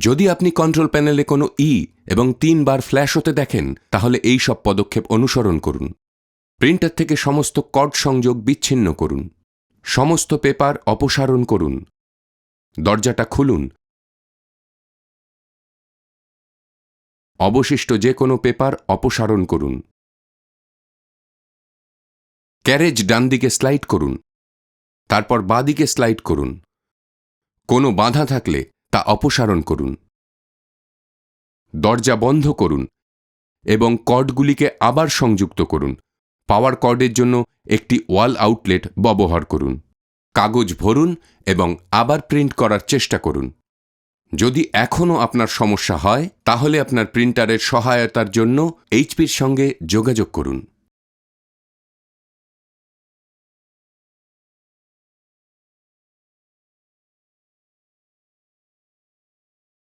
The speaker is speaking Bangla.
যদি আপনি কন্ট্রোল প্যানেলে কোনো ই এবং তিনবার ফ্ল্যাশ হতে দেখেন, তাহলে এই সব পদক্ষেপ অনুসরণ করুন। প্রিন্টার থেকে সমস্ত কর্ড সংযোগ বিচ্ছিন্ন করুন। সমস্ত পেপার অপসারণ করুন। দরজাটা খুলুন। অবশিষ্ট যে কোনো পেপার অপসারণ করুন। ক্যারেজ ডান দিকে স্লাইড করুন। তারপর বাঁদিকে স্লাইড করুন। কোনো বাধা থাকলে তা অপসারণ করুন। দরজা বন্ধ করুন এবং কর্ডগুলিকে আবার সংযুক্ত করুন। পাওয়ার কর্ডের জন্য একটি ওয়াল আউটলেট ব্যবহার করুন। কাগজ ভরুন এবং আবার প্রিন্ট করার চেষ্টা করুন। যদি এখনও আপনার সমস্যা হয়, তাহলে আপনার প্রিন্টারের সহায়তার জন্য এইচপির সঙ্গে যোগাযোগ করুন।